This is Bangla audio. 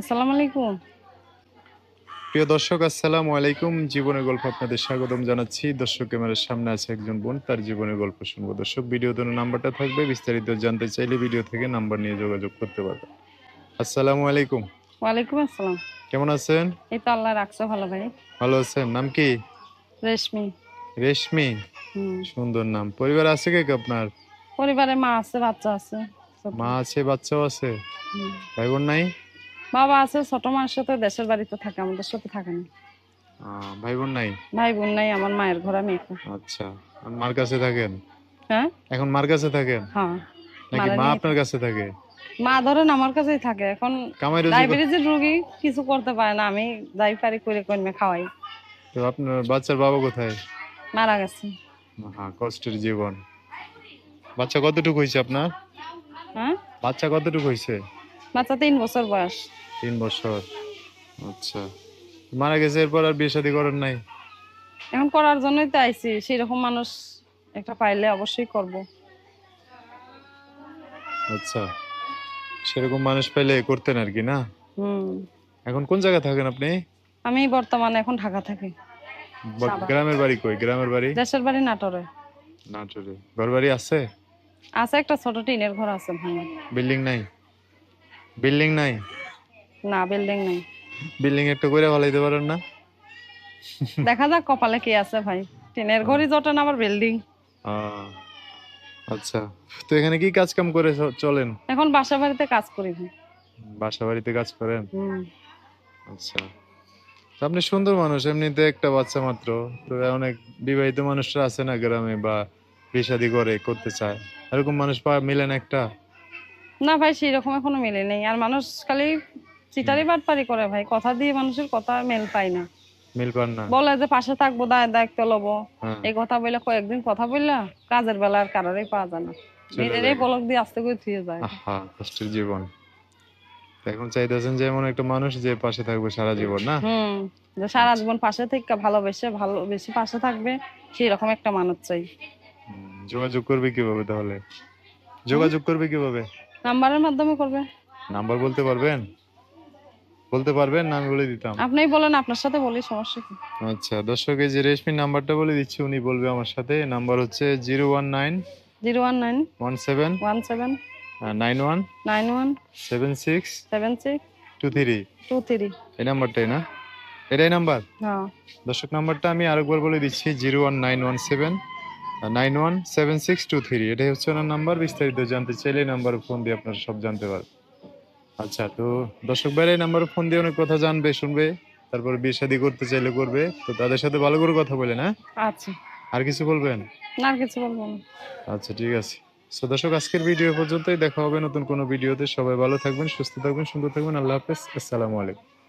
আসসালামু আলাইকুম। প্রিয় দর্শক আসসালামু আলাইকুম। জীবনের গল্প আপনাদের স্বাগতম জানাচ্ছি। দর্শক ক্যামেরার সামনে আছে একজন বোন তার জীবনের গল্প শুনব। দর্শক ভিডিও তো নাম্বারটা থাকবে বিস্তারিত জানতে চাইলে ভিডিও থেকে নাম্বার নিয়ে যোগাযোগ করতে পারবে আসসালামু আলাইকুম। ওয়ালাইকুম আসসালাম। কেমন আছেন? এই তো আল্লাহ রাখছো ভালো ভাই। ভালো আছেন? নাম কি? রেশমি। রেশমি? সুন্দর নাম। পরিবার আছে কে আপনার? পরিবারে মা আছে বাচ্চা আছে মা আছে বাচ্চাও আছে। ভাই বোন নাই? বাবা আছে ছোট মার সাথে দেশের বাড়িতে থাকে আমাদের সাথে থাকে না। ভাই বোন নাই? ভাই বোন নাই আমার মায়ের ঘর আমি একা। আচ্ছা মার কাছে থাকেন? হ্যাঁ? এখন মার কাছে থাকেন? হ্যাঁ। নাকি মা আপনার কাছে থাকে? মা ধরেন আমার কাছেই থাকে এখন ডায়াবেটিসের রোগী কিছু করতে পারে না আমি যাই পারি করে কর্মে খাওয়াই। তো আপনার বাচ্চার বাবা কোথায়? মারা গেছে। হ্যাঁ কষ্টের জীবন। বাচ্চা কতটুকু হয়েছে আপনার? হ্যাঁ? বাচ্চা কতটুকু হয়েছে বাচ্চা তিন বছর বয়স। তিন বছর। আচ্ছা। মারা গেছে এরপর আর বিয়ে শাদী করেন নাই? এখন করার জন্যই তো আইছি সেরকম মানুষ একটা পাইলে অবশ্যই করব। আচ্ছা। সেরকম মানুষ পেলে করতেন আর কি না? হুম। এখন কোন জায়গায় থাকেন আপনি? আমি বর্তমানে এখন ঢাকা থাকি। গ্রামের বাড়ি কই? গ্রামের বাড়ি? দেশের বাড়ি নাটোরে। নাটোরে। ঘর বাড়ি আছে? আছে একটা ছোট টিনের ঘর আছে বিল্ডিং নাই? বিল্ডিং নাই? না বিল্ডিং নেই। বিল্ডিং একটা করে ফলাইতে পারেন না? দেখা যাক কপালে কি আছে ভাই। টিনের ঘরই না আবার বিল্ডিং। আচ্ছা। তো এখানে কি কাজ কাম করে চলেন? এখন বাসা বাড়িতে কাজ করি ভাই। বাসা বাড়িতে কাজ করেন? আচ্ছা। আপনি সুন্দর মানুষ এমনিতে একটা বাচ্চা মাত্র। তো অনেক বিবাহিত মানুষরা আছে না গ্রামে বা বিয়ে করে করতে চায়। এরকম মানুষ পাওয়া মিলেন একটা? না ভাই সেই রকম এখনও মিলে নেই। আর মানুষ খালি চিটারি বাটপারি করে ভাই কথা দিয়ে মানুষের কথা মেল পায় না। মিল পান না। বলে যে পাশে থাকব দায় দায়িত্ব লবো। হ্যাঁ। এই কথা বলে কয়েকদিন কথা বললা কাজের বেলা আর পাওয়া যায় না। নিজেরই। বলক দিয়ে আস্তে করে থুয়ে যায়। কষ্টের জীবন। এখন চাইতেছেন যে এমন একটা মানুষ যে পাশে থাকবে সারা জীবন না? হুম যে সারা জীবন পাশে থেকে ভালোবেসে ভালোবেসে পাশে থাকবে সেই রকম একটা মানুষ চাই। যোগাযোগ করবে কীভাবে তাহলে? যোগাযোগ করবে কীভাবে? নাম্বারের মাধ্যমে করবে। নাম্বার বলতে পারবেন? বলতে পারবেন না আমি বলে দিতাম। আপনিই বলেন আপনার সাথে বলি সমস্যা কি? আচ্ছা দর্শক এই যে রেশমির নাম্বারটা বলে দিচ্ছি উনি বলবে আমার সাথে। নাম্বার হচ্ছে zero one nine zero one nine one seven one seven nine one nine one seven six seven six two three. Two three. এই নাম্বারটাই না? এটাই নাম্বার? হ্যাঁ। দর্শক নাম্বারটা আমি আরেকবার বলে দিচ্ছি zero one nine one seven nine one seven six two three এটাই হচ্ছে ওনার নাম্বার বিস্তারিত জানতে চাইলে নাম্বার ফোন দিয়ে আপনারা সব জানতে পারবেন। আচ্ছা তো দর্শক ভাইরা এই নাম্বারে ফোন দিয়ে অনেক কথা জানবে শুনবে তারপর বিয়ে শাদী করতে চাইলে করবে। তো তাদের সাথে ভালো করে কথা বলে না আচ্ছা। আর কিছু বলবেন? না আর কিছু বলব না। আচ্ছা ঠিক আছে। তো দর্শক আজকের ভিডিও পর্যন্তই। দেখা হবে নতুন কোনো ভিডিওতে সবাই ভালো থাকবেন সুস্থ থাকবেন সুন্দর থাকবেন। আল্লাহ হাফেজ। আসসালামু আলাইকুম।